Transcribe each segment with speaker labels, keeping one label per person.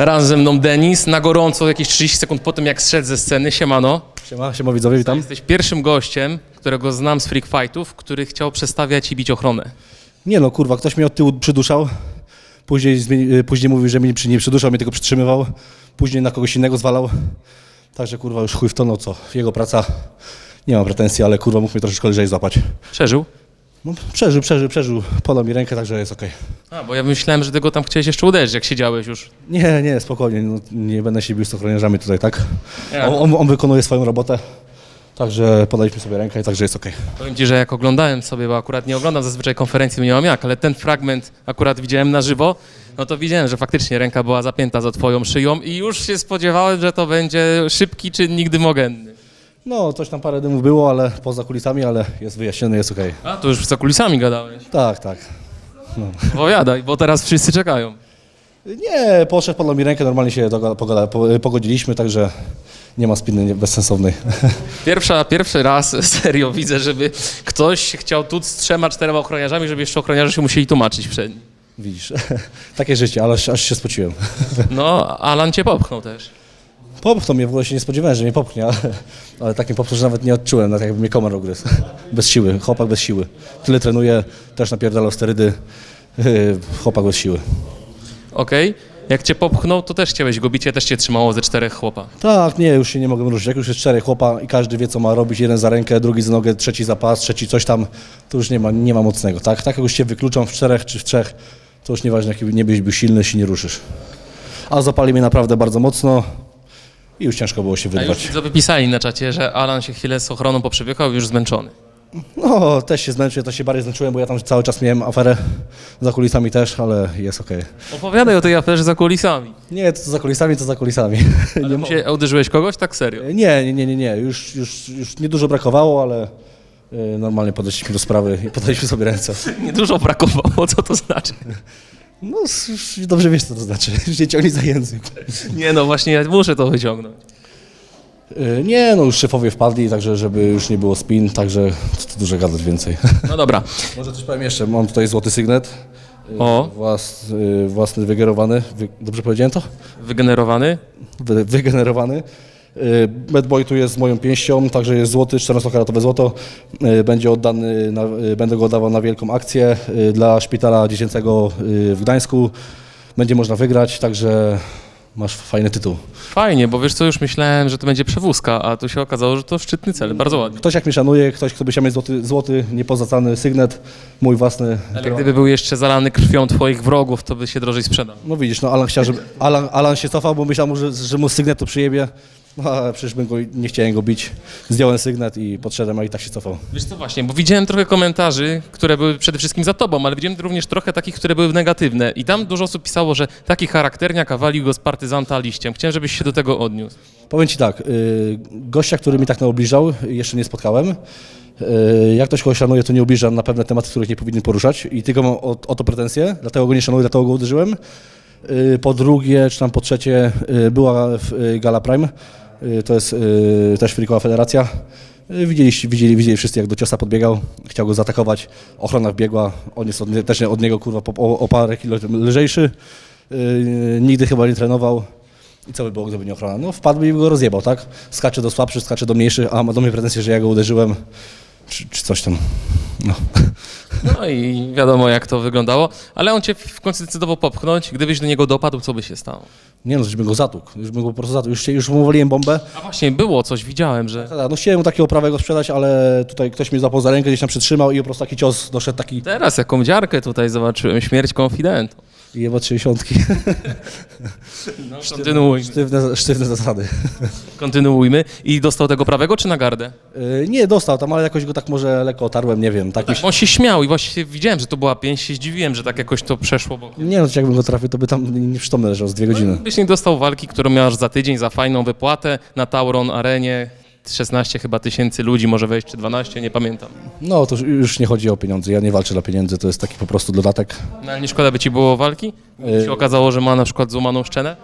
Speaker 1: Razem ze mną Denis, na gorąco, jakieś 30 sekund po tym, jak zszedł ze sceny. Siemano.
Speaker 2: Siema, siema widzowie, witam.
Speaker 1: Jesteś pierwszym gościem, którego znam z Freak Fightów, który chciał przestawiać i bić ochronę.
Speaker 2: Nie no, kurwa, ktoś mnie od tyłu przyduszał. Później, zmieni- y, później mówił, że mnie przy- nie przyduszał, mnie tylko przytrzymywał. Później na kogoś innego zwalał. Także kurwa już chuj w to, no co, jego praca. Nie mam pretensji, ale kurwa mógł mnie troszeczkę lżej złapać.
Speaker 1: Przeżył?
Speaker 2: No, przeżył, przeżył, przeżył. Podał mi rękę, także jest okej.
Speaker 1: A, bo ja myślałem, że tego tam chciałeś jeszcze uderzyć, jak siedziałeś już.
Speaker 2: Nie, nie, spokojnie, no, nie będę się bił z ochroniarzami tutaj, tak?
Speaker 1: Nie.
Speaker 2: On, on, on wykonuje swoją robotę. Także podaliśmy sobie rękę, także jest okej.
Speaker 1: Powiem ci, że jak oglądałem sobie, bo akurat nie oglądam zazwyczaj konferencji, nie mam jak, ale ten fragment akurat widziałem na żywo, no to widziałem, że faktycznie ręka była zapięta za twoją szyją i już się spodziewałem, że to będzie szybki czynnik dymogenny.
Speaker 2: No, coś tam parę dymów było, ale poza kulisami, ale jest wyjaśnione, jest okej.
Speaker 1: A, to już za kulisami gadałeś.
Speaker 2: Tak, tak.
Speaker 1: Opowiadaj, bo teraz wszyscy czekają.
Speaker 2: Nie, poszedł, podał mi rękę, normalnie się doga- pogada- po- pogodziliśmy, także nie ma spiny nie- bezsensownej.
Speaker 1: Pierwsza, pierwszy raz serio widzę, żeby ktoś chciał tu z trzema, czterema ochroniarzami, żeby jeszcze ochroniarze się musieli tłumaczyć przed nim.
Speaker 2: Widzisz, takie życie, ale aż, aż się spociłem.
Speaker 1: No, Alan cię popchnął też.
Speaker 2: Popchnął mnie, w ogóle się nie spodziewałem, że mnie popchnie, ale, ale takim popchnął, że nawet nie odczułem, tak jakby mnie komar ugryzł. Bez siły, chłopak bez siły. Tyle trenuje, też napierdalał sterydy, yy, chłopak bez siły.
Speaker 1: Okej? Jak cię popchnął, to też chciałeś go ja też cię trzymało ze czterech chłopa.
Speaker 2: Tak, nie, już się nie mogę ruszyć. Jak już jest czterech chłopa i każdy wie, co ma robić, jeden za rękę, drugi za nogę, trzeci za pas, trzeci coś tam, to już nie ma, nie ma mocnego, tak? Tak jak już cię wykluczą w czterech czy w trzech, to już nieważne, jaki nie byś był silny, się nie ruszysz. A zapali mnie naprawdę bardzo mocno i już ciężko było się
Speaker 1: A już
Speaker 2: wyrwać.
Speaker 1: widzowie pisali na czacie, że Alan się chwilę z ochroną poprzewykał i już zmęczony.
Speaker 2: No, też się zmęczyłem, to się bardziej zmęczyłem, bo ja tam cały czas miałem aferę za kulisami też, ale jest okej.
Speaker 1: Opowiadaj o tej aferze za kulisami.
Speaker 2: Nie, to za kulisami, to za kulisami.
Speaker 1: Mu się uderzyłeś kogoś? Tak serio.
Speaker 2: Nie, nie, nie, nie, nie. Już, już, już niedużo brakowało, ale y, normalnie podeszliśmy do sprawy i podaliśmy sobie ręce.
Speaker 1: Nie dużo brakowało, co to znaczy?
Speaker 2: No, już dobrze wiesz, co to znaczy. Już nie ciągnij za język.
Speaker 1: Nie no, właśnie ja muszę to wyciągnąć.
Speaker 2: Y, Nie, no już szefowie wpadli, także żeby już nie było spin, także co tu dużo gadać więcej.
Speaker 1: No dobra.
Speaker 2: Może coś powiem jeszcze. Mam tutaj złoty sygnet. y,
Speaker 1: O.
Speaker 2: Włas, y, własny, wygerowany. Wy, dobrze powiedziałem to?
Speaker 1: Wygenerowany.
Speaker 2: Wy, wygenerowany. Y, Bad Boy tu jest z moją pięścią, także jest złoty, 14-karatowe złoto. Y, Będzie oddany, na, y, będę go oddawał na wielką akcję dla szpitala dziecięcego w Gdańsku. Będzie można wygrać, także masz fajny tytuł.
Speaker 1: Fajnie, bo wiesz co, już myślałem, że to będzie przewózka, a tu się okazało, że to szczytny cel. Bardzo ładnie.
Speaker 2: Ktoś jak mnie szanuje, ktoś, kto by chciał mieć złoty, złoty niepozacany sygnet, mój własny.
Speaker 1: Ale gdyby był jeszcze zalany krwią twoich wrogów, to by się drożej sprzedał.
Speaker 2: No widzisz, no Alan chciał, żeby, Alan, Alan się cofał, bo myślał, że, że mu sygnet to przyjebie. No ale przecież bym go, nie chciałem go bić. Zdjąłem sygnet i podszedłem, a i tak się cofał.
Speaker 1: Wiesz co właśnie, bo widziałem trochę komentarzy, które były przede wszystkim za tobą, ale widziałem również trochę takich, które były negatywne. I tam dużo osób pisało, że taki charakterniak, walił go z partyzanta liściem. Chciałem, żebyś się do tego odniósł.
Speaker 2: Powiem Ci tak, y, gościa, który mi tak naobliżał, jeszcze nie spotkałem. Y, Jak ktoś kogoś szanuje, to nie ubliża na pewne tematy, których nie powinien poruszać i tylko mam o, o to pretensje, dlatego go nie szanuję, dlatego go uderzyłem. Y, Po drugie, czy tam po trzecie, y, była w- y, Gala Prime, to jest y, też Frikowa Federacja. Y, Widzieliście, widzieli, widzieli wszyscy, jak do ciosa podbiegał, chciał go zaatakować, ochrona wbiegła, on jest od, też od niego kurwa o, o parę kilo lżejszy, Y, nigdy chyba nie trenował, i co by było, gdyby nie ochrona? No wpadł i go rozjebał, tak? Skacze do słabszych, skacze do mniejszych, a ma do mnie pretensje, że ja go uderzyłem, czy, czy coś tam. No.
Speaker 1: No i wiadomo, jak to wyglądało. Ale on cię w końcu zdecydował popchnąć. Gdybyś do niego dopadł, co by się stało?
Speaker 2: Nie no, już bym go zatukł, już bym go po prostu zatukł, już, się- już mu waliłem bombę.
Speaker 1: A właśnie, było coś, widziałem, że...
Speaker 2: Tak, No chciałem mu takiego prawego sprzedać, ale tutaj ktoś mnie zapał za rękę, gdzieś tam przytrzymał i po prostu taki cios doszedł taki
Speaker 1: Teraz jaką dziarkę tutaj zobaczyłem, śmierć konfidentu.
Speaker 2: jeba trzydziesiątki.
Speaker 1: No, kontynuujmy.
Speaker 2: Sztywne, sztywne zasady.
Speaker 1: kontynuujmy. I dostał tego prawego czy na gardę?
Speaker 2: Yy, Nie, dostał tam, ale jakoś go tak może lekko otarłem, nie wiem. Tak mi
Speaker 1: Tak, bo on się śmiał i właściwie widziałem, że to była pięść, się zdziwiłem, że tak jakoś to przeszło bokiem.
Speaker 2: Nie no, jakbym go trafił, to by tam nieprzytomny leżał z dwie godziny.
Speaker 1: Byś nie dostał walki, którą miałeś za tydzień, za fajną wypłatę na Tauron Arenie. 16 chyba tysięcy ludzi może wejść, czy 12, nie pamiętam.
Speaker 2: No to już- nie chodzi o pieniądze, ja nie walczę dla pieniędzy, to jest taki po prostu dodatek.
Speaker 1: No ale nie szkoda by ci było walki? Gdyby się okazało, że ma na przykład złamaną szczenę?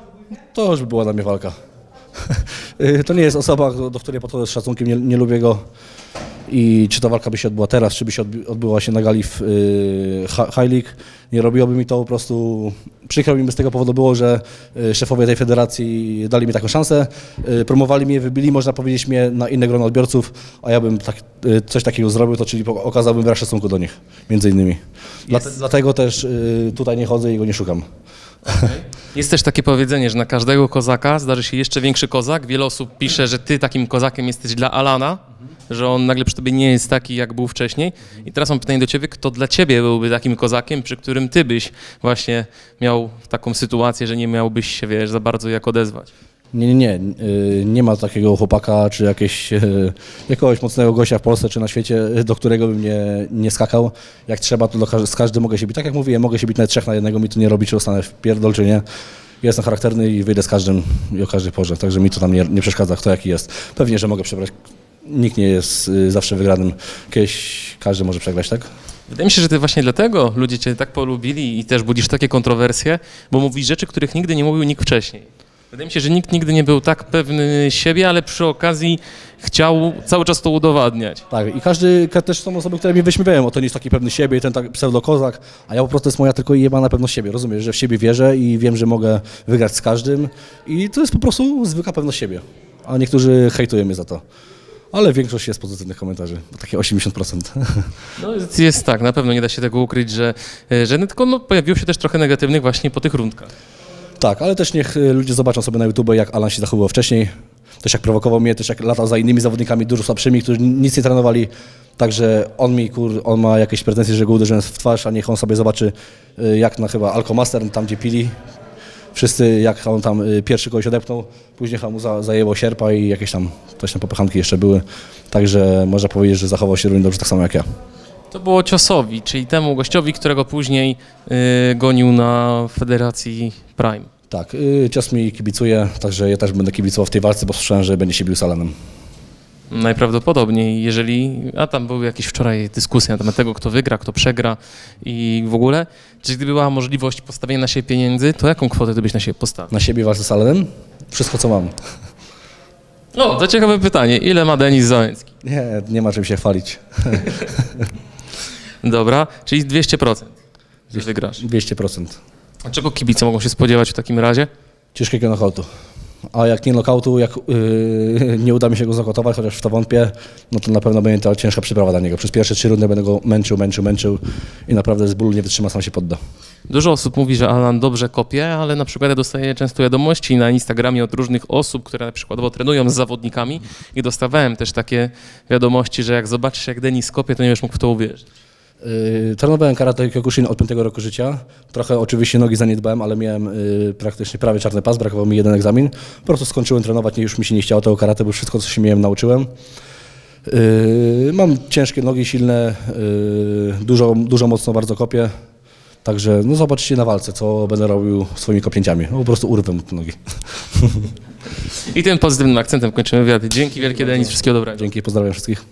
Speaker 2: To już by była dla mnie walka. Y, to nie jest osoba, do, do której podchodzę z szacunkiem, nie, nie lubię go. I czy ta walka by się odbyła teraz, czy by się odbi- odbyła się na gali w Hi- High League, nie robiłoby mi to po prostu, przykro mi by z tego powodu było, że y, szefowie tej federacji dali mi taką szansę, y, promowali mnie, wybili, można powiedzieć, mnie na inne grono odbiorców, a ja bym tak, y, coś takiego zrobił, to czyli po- okazałbym brak szacunku do nich, między innymi. Dlate, dlatego też y, tutaj nie chodzę i go nie szukam.
Speaker 1: Jest też takie powiedzenie, że na każdego kozaka zdarzy się jeszcze większy kozak. Wiele osób pisze, że ty takim kozakiem jesteś dla Alana, że on nagle przy tobie nie jest taki, jak był wcześniej. I teraz mam pytanie do ciebie, kto dla ciebie byłby takim kozakiem, przy którym ty byś właśnie miał taką sytuację, że nie miałbyś się, wiesz, za bardzo jak odezwać.
Speaker 2: Nie, nie, nie. y, Nie ma takiego chłopaka, czy jakieś, y, jakiegoś mocnego gościa w Polsce, czy na świecie, y, do którego bym nie, nie skakał. Jak trzeba, to do, z każdym mogę się bić. Tak jak mówiłem, mogę się bić nawet trzech na jednego, mi to nie robi, czy dostanę w pierdol, czy nie. Jestem charakterny i wyjdę z każdym i o każdej porze, także mi to tam nie, nie przeszkadza, kto jaki jest. Pewnie, że mogę przebrać. Nikt nie jest zawsze wygranym. Kiedyś każdy może przegrać, tak?
Speaker 1: Wydaje mi się, że ty właśnie dlatego ludzie cię tak polubili i też budzisz takie kontrowersje, bo mówisz rzeczy, których nigdy nie mówił nikt wcześniej. Wydaje mi się, że nikt nigdy nie był tak pewny siebie, ale przy okazji chciał cały czas to udowadniać.
Speaker 2: Tak, i każdy, ka- też są osoby, które mnie wyśmiewają, o to nie jest taki pewny siebie, ten tak pseudokozak, a ja po prostu jest moja tylko i jebana pewność siebie, rozumiesz, że w siebie wierzę i wiem, że mogę wygrać z każdym i to jest po prostu zwykła pewność siebie, a niektórzy hejtują mnie za to. Ale większość jest pozytywnych komentarzy, takie 80%.
Speaker 1: No jest, jest tak, na pewno nie da się tego ukryć, że, e, że tylko no, pojawiło się też trochę negatywnych właśnie po tych rundkach.
Speaker 2: Tak, ale też niech y, ludzie zobaczą sobie na YouTube, jak Alan się zachowywał wcześniej, też jak prowokował mnie, też jak latał za innymi zawodnikami dużo słabszymi, którzy nic nie trenowali. Także on mi, kur, on ma jakieś pretensje, że go uderzyłem w twarz, a niech on sobie zobaczy, y, jak na chyba Alkomaster, tam gdzie pili. Wszyscy, jak on tam y, pierwszy kogoś odepnął, później mu za, zajęło sierpa i jakieś tam, coś tam popychanki jeszcze były. Także można powiedzieć, że zachował się równie dobrze tak samo jak ja.
Speaker 1: To było Ciosowi, czyli temu gościowi, którego później gonił na Federacji Prime.
Speaker 2: Tak, y, cios mi kibicuje, także ja też będę kibicował w tej walce, bo słyszałem, że będzie się bił z Alanem.
Speaker 1: Najprawdopodobniej, jeżeli. A tam były jakieś wczoraj dyskusje na temat tego, kto wygra, kto przegra i w ogóle. Czy gdyby była możliwość postawienia na siebie pieniędzy, to jaką kwotę ty byś na siebie postawił?
Speaker 2: Na siebie walczę z Alanem? Wszystko, co mam.
Speaker 1: No, to ciekawe pytanie. Ile ma Denis Załęcki?
Speaker 2: Nie, nie ma czym się chwalić.
Speaker 1: Dobra, czyli 200%. Że wygrasz.
Speaker 2: 200%.
Speaker 1: A czego kibice mogą się spodziewać w takim razie?
Speaker 2: Ciężkiego knockoutu. A jak nie knockoutu, jak yy, nie uda mi się go zakautować, chociaż w to wątpię, no to na pewno będzie to ciężka przyprawa dla niego. Przez pierwsze trzy rundy będę go męczył, męczył, męczył i naprawdę z bólu nie wytrzyma, sam się podda.
Speaker 1: Dużo osób mówi, że Alan dobrze kopie, ale na przykład ja dostaję często wiadomości na Instagramie od różnych osób, które na przykładowo trenują z zawodnikami i dostawałem też takie wiadomości, że jak zobaczysz jak Denis kopie, to nie wiesz mógł w to uwierzyć.
Speaker 2: Yy, trenowałem karate Kyokushin od piątego roku życia. Trochę oczywiście nogi zaniedbałem, ale miałem yy, praktycznie prawie czarny pas, brakował mi jeden egzamin. Po prostu skończyłem trenować, nie, już mi się nie chciało tego karate, bo wszystko, co się miałem, nauczyłem. Yy, mam ciężkie nogi, silne, yy, dużo, dużo mocno bardzo kopię. Także no zobaczycie na walce, co będę robił swoimi kopnięciami. No, po prostu urwę mu te nogi.
Speaker 1: I tym pozytywnym akcentem kończymy wywiad. Dzięki wielkie Denis, wszystkiego dobrego.
Speaker 2: Dzięki, pozdrawiam wszystkich.